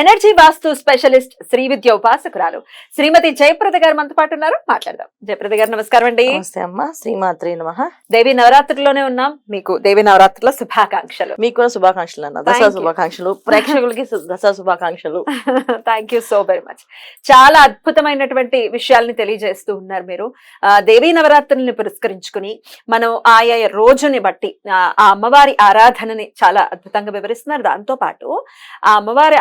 energy vastu specialist Shri Vidya ఉపాసకురాలు శ్రీమతి జయప్రద గారు మనతో పాటు ఉన్నారు. మాట్లాడదాం. జయప్రద గారు నమస్కారం అండి. నమస్తే అమ్మ శ్రీమాత్రి నమ. దేవి నవరాత్రిలోనే ఉన్నాం. మీకు దేవి నవరాత్రిలో శుభాకాంక్షలు. మీకు కూడా శుభాకాంక్షలు అన్న దసరా. శుభాకాంక్షలు. ప్రేక్షకులకి దసరా శుభాకాంక్షలు. Thank you so very much చాలా అద్భుతమైనటువంటి విషయాల్ని తెలియజేస్తూ ఉన్నారు మీరు. దేవీ నవరాత్రుల్ని పురస్కరించుకుని మనం ఆయా రోజుని బట్టి ఆ అమ్మవారి ఆరాధనని చాలా అద్భుతంగా వివరిస్తున్నారు. దాంతో పాటు ఆ అమ్మవారి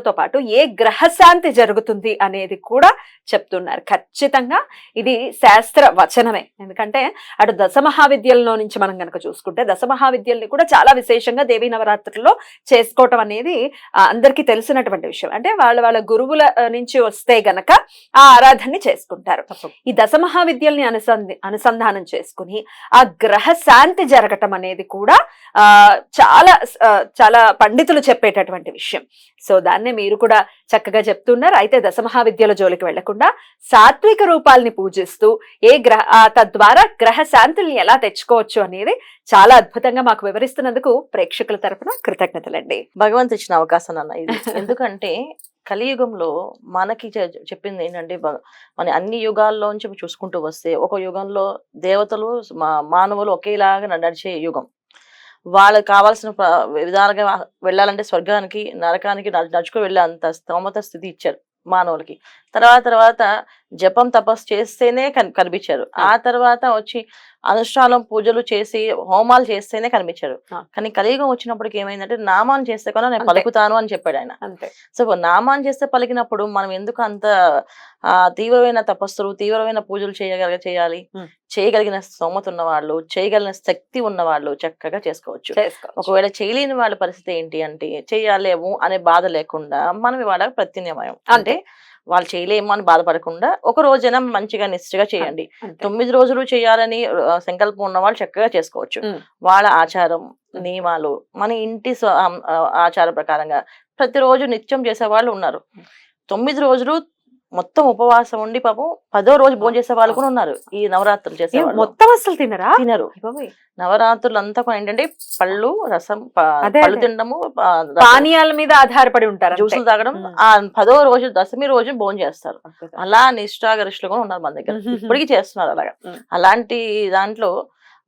ఆరాధనతో పాటు ఏ గ్రహశాంతి జరుగుతుంది అనేది కూడా చెప్తున్నారు. ఖచ్చితంగా ఇది శాస్త్ర వచనమే. ఎందుకంటే అటు దశ మహావిద్యల్లో నుంచి మనం గనక చూసుకుంటే దశ మహావిద్యల్ని కూడా చాలా విశేషంగా దేవీ నవరాత్రుల్లో చేసుకోవటం అనేది అందరికీ తెలిసినటువంటి విషయం. అంటే వాళ్ళ వాళ్ళ గురువుల నుంచి వస్తే గనక ఆ ఆరాధనని చేసుకుంటారు. ఈ దశ మహావిద్యల్ని అనుసంధి అనుసంధానం చేసుకుని ఆ గ్రహ శాంతి జరగటం అనేది కూడా ఆ చాలా చాలా పండితులు చెప్పేటటువంటి విషయం. సో దాని దాన్నే మీరు కూడా చక్కగా చెప్తున్నారు. అయితే దశ మహావిద్యల జోలికి వెళ్ళకుండా సాత్విక రూపాల్ని పూజిస్తూ ఏ గ్రహ తద్వారా గ్రహ శాంతుల్ని ఎలా తెచ్చుకోవచ్చు అనేది చాలా అద్భుతంగా మాకు వివరిస్తున్నందుకు ప్రేక్షకుల తరపున కృతజ్ఞతలండి. భగవంతు ఇచ్చిన అవకాశం అన్న ఇది. ఎందుకంటే కలియుగంలో మనకి చెప్పింది ఏంటంటే మన అన్ని యుగాల్లోంచి చూసుకుంటూ వస్తే ఒక యుగంలో దేవతలు మా- మానవులు ఒకేలాగా నడిచే యుగం. వాళ్ళకి కావాల్సిన విధాలుగా వెళ్ళాలంటే స్వర్గానికి నరకానికి నడు- నడుచుకు వెళ్ళే అంత స్తోమత స్థితి ఇచ్చారు మానవులకి. తర్వాత తర్వాత జపం తపస్సు చేస్తేనే కన్- కనిపించారు. ఆ తర్వాత వచ్చి అనుష్ఠానం పూజలు చేసి హోమాలు చేస్తేనే కనిపించారు ఆ. కానీ కలియుగం వచ్చినప్పటికి ఏమైందంటే నామాన్ని చేస్తే కన్నా నేను. పలుకుతాను అని చెప్పాడు ఆయన. సో నామాన్ని చేస్తే పలికినప్పుడు మనం ఎందుకు అంత ఆ తీవ్రమైన తపస్సులు తీవ్రమైన పూజలు చేయగల చేయాలి. చేయగలిగిన స్తోమత ఉన్న వాళ్ళు చేయగలిగిన శక్తి ఉన్న వాళ్ళు చక్కగా చేసుకోవచ్చు. ఒకవేళ చేయలేని వాళ్ళ పరిస్థితి ఏంటి అంటే చేయలేము అనే బాధ లేకుండా మనం ఇవాళ ప్రత్యామ్నాయం అంటే వాళ్ళు చేయలేము అని బాధపడకుండా ఒక రోజైనా మంచిగా నిష్ఠగా చేయండి. తొమ్మిది రోజులు చేయాలని సంకల్పం ఉన్న వాళ్ళు చక్కగా చేసుకోవచ్చు. వాళ్ళ ఆచారం. నియమాలు మన ఇంటి ఆచార ప్రకారంగా ప్రతిరోజు నిత్యం చేసే వాళ్ళు ఉన్నారు. తొమ్మిది రోజులు మొత్తం ఉపవాసం ఉండి పాపం పదో రోజు భోజనం చేసే వాళ్ళు కూడా ఉన్నారు ఈ నవరాత్రులు చేసే మొత్తం అసలు తినరా తినరు. నవరాత్రులు అంతా కూడా ఏంటంటే పళ్ళు రసం పళ్ళు. తినడము పానీయాల మీద ఆధారపడి ఉంటారు. జ్యూసులు తాగడం. ఆ పదో రోజు దశమి రోజు భోజనం చేస్తారు. అలా నిష్ఠాగరిష్ఠులు కూడా ఉన్నారు మన దగ్గర. ఇప్పటికీ చేస్తున్నారు అలాగా. అలాంటి దాంట్లో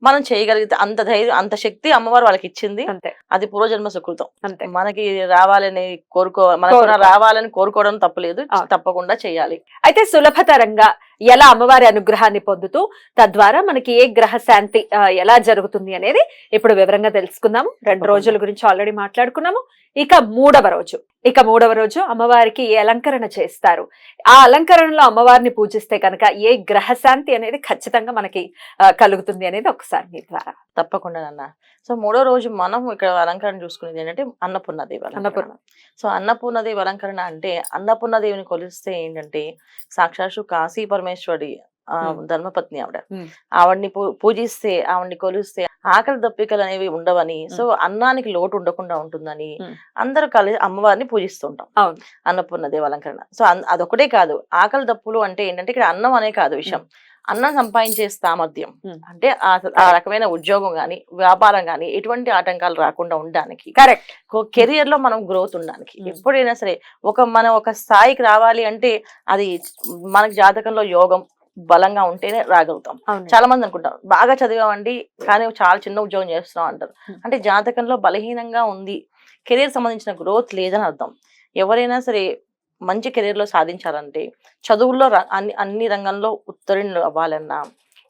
మనం చేయగలిగితే అంత ధైర్యం అంత శక్తి అమ్మవారు వాళ్ళకి ఇచ్చింది అంతే. అది పూర్వజన్మ సుకృతం. అంతే. మనకి రావాలని కోరుకో మనకు. రావాలని కోరుకోవడం తప్పలేదు. తప్పకుండా చేయాలి. అయితే సులభతరంగా ఎలా అమ్మవారి అనుగ్రహాన్ని పొందుతూ తద్వారా మనకి ఏ గ్రహ శాంతి ఎలా జరుగుతుంది అనేది ఇప్పుడు వివరంగా తెలుసుకుందాము. రెండు. రోజుల గురించి ఆల్రెడీ మాట్లాడుకున్నాము. ఇక మూడవ రోజు. ఇక మూడవ రోజు అమ్మవారికి ఏ అలంకరణ చేస్తారు? ఆ అలంకరణలో అమ్మవారిని పూజిస్తే కనుక ఏ గ్రహ శాంతి అనేది ఖచ్చితంగా మనకి కలుగుతుంది అనేది ఒకసారి మీ ద్వారా. తప్పకుండా నాన్న. సో మూడో రోజు మనం ఇక్కడ అలంకరణ చూసుకునేది ఏంటంటే అన్నపూర్ణదేవి అన్నపూర్ణ. సో అన్నపూర్ణదేవి అలంకరణ అంటే అన్నపూర్ణదేవిని కొలిస్తే ఏంటంటే సాక్షాత్తు కాశీ పరమేశ్వరి ఆ. ధర్మపత్ని ఆవిడ. ఆవిడ్ని పూజిస్తే ఆవిడ్ని కొలిస్తే ఆకలి దప్పికలు అనేవి ఉండవని సో అన్నానికి లోటు ఉండకుండా ఉంటుందని. అందరూ కలిసి అమ్మవారిని పూజిస్తుంటాం. అన్నపూర్ణ దేవి అలంకరణ సో అదొకటే కాదు ఆకలి దప్పులు అంటే ఏంటంటే ఇక్కడ అన్నం అనే కాదు విషయం అన్నం సంపాదించే సామర్థ్యం. అంటే ఆ రకమైన ఉద్యోగం గాని వ్యాపారం గాని ఎటువంటి ఆటంకాలు రాకుండా ఉండడానికి కరెక్ట్ కెరియర్లో మనం గ్రోత్ ఉండడానికి. ఎప్పుడైనా సరే ఒక మనం ఒక స్థాయికి రావాలి అంటే అది మనకి జాతకంలో యోగం బలంగా ఉంటేనే రాగలుగుతాం. చాలా మంది అనుకుంటారు బాగా చదివామండి కానీ చాలా చిన్న ఉద్యోగం చేస్తున్నాం అంటారు. అంటే జాతకంలో బలహీనంగా ఉంది కెరీర్ సంబంధించిన గ్రోత్ లేదని అర్థం. ఎవరైనా సరే మంచి కెరీర్లో సాధించాలంటే చదువుల్లో అన్ని అన్ని రంగంలో ఉత్తీర్ణులు అవ్వాలన్నా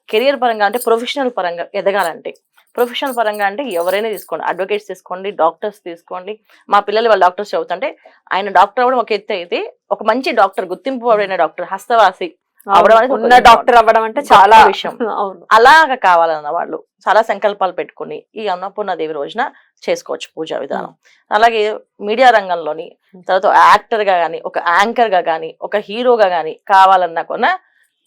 కెరియర్ పరంగా అంటే ప్రొఫెషనల్ పరంగా ఎదగాలంటే ప్రొఫెషనల్ పరంగా అంటే ఎవరైనా తీసుకోండి. అడ్వకేట్స్ తీసుకోండి డాక్టర్స్ తీసుకోండి. మా పిల్లలు వాళ్ళ డాక్టర్స్ చదువుతుంటే ఆయన డాక్టర్ అవ్వడం ఒక ఎత్తు అయితే ఒక మంచి డాక్టర్ గుర్తింపు పడిన డాక్టర్ హస్తవాసి అవడం ఉన్న డాక్టర్ అవ్వడం అంటే చాలా విషయం. అలాగా కావాలన్న వాళ్ళు చాలా సంకల్పాలు పెట్టుకుని ఈ అన్నపూర్ణదేవి రోజున చేసుకోవచ్చు పూజా విధానం. అలాగే మీడియా రంగంలోని తర్వాత యాక్టర్గా గానీ ఒక యాంకర్గా గానీ ఒక హీరోగా గానీ కావాలన్నా కొన్న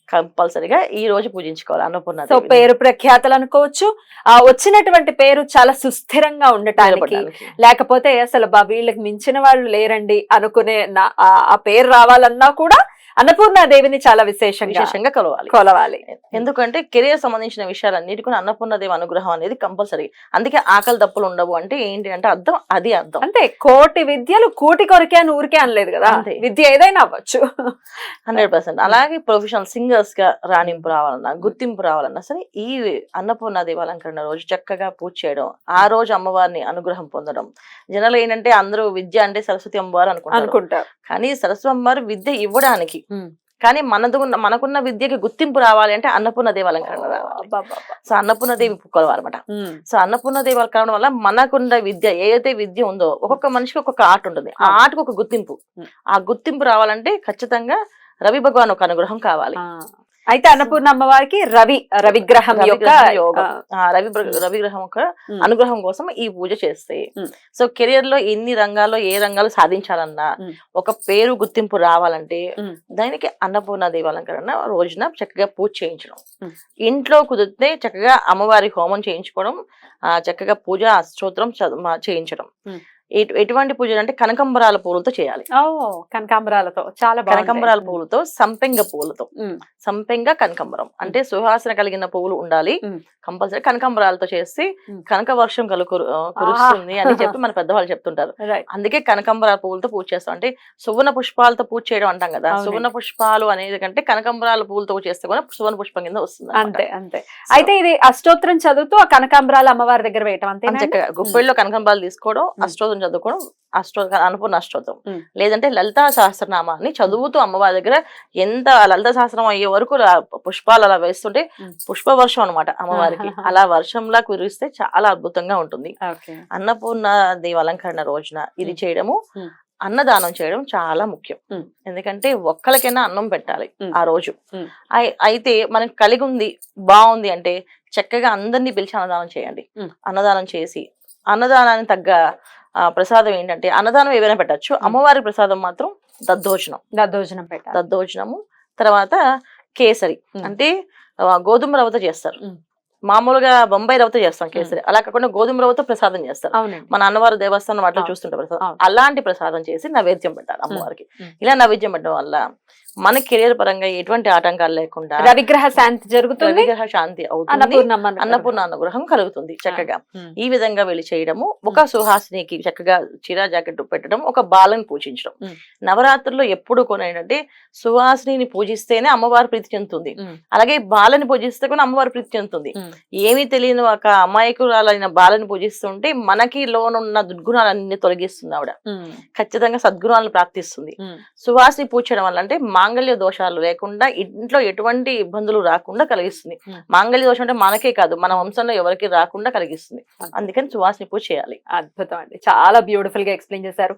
కంపల్సరిగా ఈ రోజు పూజించుకోవాలి అన్నపూర్ణ సో. పేరు ప్రఖ్యాతలు అనుకోవచ్చు. ఆ వచ్చినటువంటి పేరు చాలా సుస్థిరంగా ఉండటానికి. లేకపోతే అసలు బా వీళ్ళకి మించిన వాళ్ళు లేరండి అనుకునే ఆ పేరు రావాలన్నా కూడా అన్నపూర్ణాదేవిని చాలా విశేషంగా విశేషంగా కొలవాలి. కొలవాలి. ఎందుకంటే కెరియర్ సంబంధించిన విషయాలన్నిటి కూడా అన్నపూర్ణదేవి అనుగ్రహం అనేది కంపల్సరీ. అందుకే ఆకలి దప్పులు ఉండవు అంటే ఏంటి అంటే అర్థం అది అర్థం. అంటే కోటి విద్యలు కూటి కొరికే అని ఊరికే అనలేదు కదా. విద్య ఏదైనా అవ్వచ్చు. Hundred percent. అలాగే ప్రొఫెషనల్ సింగర్స్గా రాణింపు రావాలన్నా గుర్తింపు రావాలన్నా సరే ఈ అన్నపూర్ణ దేవాలంకరణ రోజు చక్కగా పూజ చేయడం ఆ రోజు అమ్మవారిని అనుగ్రహం పొందడం. జనరల్ ఏంటంటే అందరూ విద్య అంటే సరస్వతి అమ్మవారు అనుకుంటారు. అనుకుంటారు. కానీ సరస్వతి అమ్మవారు విద్య ఇవ్వడానికి. కానీ మనదు మనకున్న విద్యకి గుర్తింపు రావాలి అంటే అన్నపూర్ణ దేవాలంకరణ రావాలి అబ్బబ్బబ్బ. సో అన్నపూర్ణ దేవి కొలవాలన్నమాట ఉమ్. సో అన్నపూర్ణ దేవాలు కావడం వల్ల మనకున్న విద్య ఏదైతే విద్య ఉందో ఒక్కొక్క మనిషికి ఒక్కొక్క ఆర్ట్ ఉంటుంది ఆ. ఆర్ట్కి ఒక గుర్తింపు. ఆ గుర్తింపు రావాలంటే ఖచ్చితంగా రవి భగవాన్ ఒక అనుగ్రహం కావాలి. అయితే అన్నపూర్ణ అమ్మవారికి రవి రవిగ్రహం రవి యొక్క రవి ప్ర- రవి గ్రహం యొక్క. అనుగ్రహం కోసం ఈ పూజ చేస్తే ఉం. సో కెరియర్లో ఎన్ని రంగాల్లో ఏ రంగాలు సాధించాలన్నా. ఒక పేరు గుర్తింపు రావాలంటే. దానికి అన్నపూర్ణ దేవాలంకరణ రోజున చక్కగా పూజ చేయించడం. ఇంట్లో కుదిరితే చక్కగా అమ్మవారి హోమం చేయించుకోవడం ఆ చక్కగా పూజ స్తోత్రం చేయించడం ఎటువంటి పూజలు అంటే కనకంబరాల పూలతో చేయాలి. కనకాంబరాలతో. చాలా కనకంబరాల. పువ్వులతో సంపెంగ ఉమ్. సంపెంగ కనకంబరం. అంటే సువాసన కలిగిన పువ్వులు ఉండాలి. కంపల్సరీ కనకంబరాలతో చేసి. కనక వర్షం కలు కురుస్తుంది అని చెప్పి మన పెద్దవాళ్ళు చెప్తుంటారు. అందుకే కనకంబరాల పువ్వులతో పూజ చేస్తాం. అంటే సువర్ణ పుష్పాలతో పూజ చేయడం అంటాం కదా. సువర్ణ పుష్పాలు అనేది కంటే కనకంబరాల పువ్వులతో చేస్తే కూడా సువర్ణ పుష్పం కింద వస్తుంది. అంతే అంతే. అయితే ఇది అష్టోత్తరం చదువుతూ ఆ కనకాంబరాలు అమ్మవారి దగ్గర వేయటం అంతే అంతే. చక్కగా గుప్పెల్లో కనకంబరాలు తీసుకోవడం అష్టోత్తరం చదువుకోవడం అష్టో అనుకున్న అష్టోత్తరం. లేదంటే లలితా సహస్రనామాన్ని చదువుతూ అమ్మవారి దగ్గర ఎంత లలిత సహస్రం అయ్యే వరకు పుష్పాలు అలా వేస్తుంటే. పుష్ప వర్షం అనమాట అమ్మవారికి అలా వర్షంలా కురిస్తే చాలా అద్భుతంగా ఉంటుంది అన్నపూర్ణ దేవి అలంకరణ రోజున ఇది. చేయడము. అన్నదానం చేయడం చాలా ముఖ్యం. ఎందుకంటే ఒక్కరికైనా అన్నం పెట్టాలి. ఆ రోజు అయితే మనకి కలిగి ఉంది బాగుంది అంటే చక్కగా అందరినీ పిలిచి అన్నదానం చేయండి. అన్నదానం చేసి అన్నదానానికి తగ్గ ప్రసాదం ఏంటంటే అన్నదానం ఏవైనా పెట్టచ్చు. అమ్మవారి ప్రసాదం మాత్రం దద్దోజనం. దద్దోజనం పెట్టాలి. దద్దోజనము. తర్వాత కేసరి. అంటే గోధుమ రవ్వతో చేస్తారు. మామూలుగా బొంబాయి రవ్వతో చేస్తాం కేసరి. అలా కాకుండా గోధుమ రవ్వతో ప్రసాదం చేస్తారు. మన అన్నవారు దేవస్థానం వాటిలో అవును. చూస్తుంటే ప్రసాదం. అలాంటి ప్రసాదం చేసి నైవేద్యం పెట్టాలి అమ్మవారికి. ఇలా నైవేద్యం పెట్టడం వల్ల మన కెరియర్ పరంగా ఎటువంటి ఆటంకాలు లేకుండా రవిగ్రహ శాంతి జరుగుతుంది రవిగ్రహ శాంతి అవుతుంది అన్నపూర్ణ అనుగ్రహం కలుగుతుంది చక్కగా. ఈ విధంగా వెళ్ళి చేయడము ఒక సుహాసినికి చక్కగా చీర జాకెట్ పెట్టడం ఒక బాలను పూజించడం. నవరాత్రుల్లో ఎప్పుడు కూడా ఏంటంటే సుహాసిని పూజిస్తేనే అమ్మవారి ప్రీతి చెందుతుంది. అలాగే బాలని పూజిస్తే కూడా అమ్మవారి ప్రీతి చెందుతుంది. ఏమీ తెలియని ఒక అమాయకురాలైన బాలని పూజిస్తుంటే మనకి లోనున్న దుర్గుణాలన్నీ తొలగిస్తుంది ఆవిడ. ఖచ్చితంగా సద్గుణాలను ప్రాప్తిస్తుంది ఉం. సువాసిని పూజ చేయడం వల్ల అంటే మాంగళ్య దోషాలు లేకుండా ఇంట్లో ఎటువంటి ఇబ్బందులు రాకుండా కలిగిస్తుంది. మాంగళ్య దోషం అంటే మనకే కాదు మన వంశంలో ఎవరికి రాకుండా కలిగిస్తుంది. అందుకని సువాసిని పూజ చేయాలి. అద్భుతం అండి. చాలా బ్యూటిఫుల్గా ఎక్స్ప్లెయిన్ చేశారు.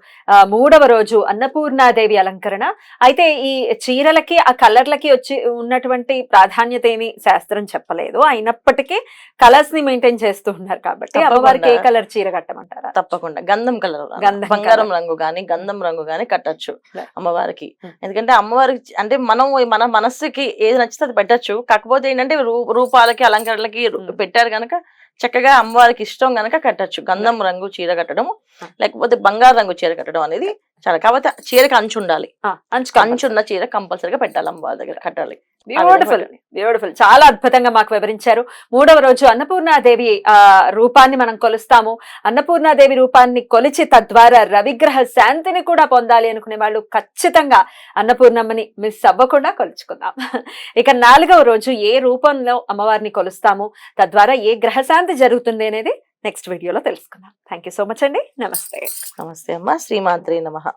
మూడవ రోజు అన్నపూర్ణాదేవి అలంకరణ. అయితే ఈ చీరలకి ఆ కలర్లకి వచ్చి ఉన్నటువంటి ప్రాధాన్యత ఏమి శాస్త్రం చెప్పలేదు. అయినప్పటికీ కలర్స్ని మెయింటైన్ చేస్తూ ఉన్నారు కాబట్టి. అమ్మవారికి ఏ కలర్ చీర కట్టమంటారా? తప్పకుండా. గంధం కలర్ బంగారం రంగు గాని గంధం రంగు గాని కట్టచ్చు. అమ్మవారికి. ఎందుకంటే అమ్మవారికి అంటే మనం మన మనస్సుకి ఏది నచ్చితే అది పెట్టచ్చు. కాకపోతే ఏంటంటే రూపాలకి అలంకరణలకి. పెట్టారు గనక చక్కగా అమ్మవారికి ఇష్టం గనక కట్టచ్చు. గంధం రంగు చీర కట్టడం. లేకపోతే బంగారు రంగు చీర కట్టడం అనేది చాలా. కాకపోతే చీరకి అంచు ఉండాలి అంచు అంచు ఉన్న చీర కంపల్సరిగా పెట్టాలి అమ్మవారి దగ్గర కట్టాలి. బ్యూటిఫుల్ బ్యూటిఫుల్ చాలా అద్భుతంగా మాకు వివరించారు. మూడవ రోజు అన్నపూర్ణాదేవి ఆ రూపాన్ని మనం కొలుస్తాము. అన్నపూర్ణాదేవి రూపాన్ని కొలిచి తద్వారా రవిగ్రహ శాంతిని కూడా పొందాలి అనుకునే వాళ్ళు ఖచ్చితంగా అన్నపూర్ణమ్మని మిస్ అవ్వకుండా కొలుచుకుందాం. ఇక నాలుగవ రోజు ఏ రూపంలో అమ్మవారిని కొలుస్తాము తద్వారా ఏ గ్రహశాంతి జరుగుతుంది అనేది నెక్స్ట్ వీడియోలో తెలుసుకుందాం. థ్యాంక్ యూ సో మచ్ అండి. నమస్తే. నమస్తే అమ్మ. శ్రీమాత్రి నమః.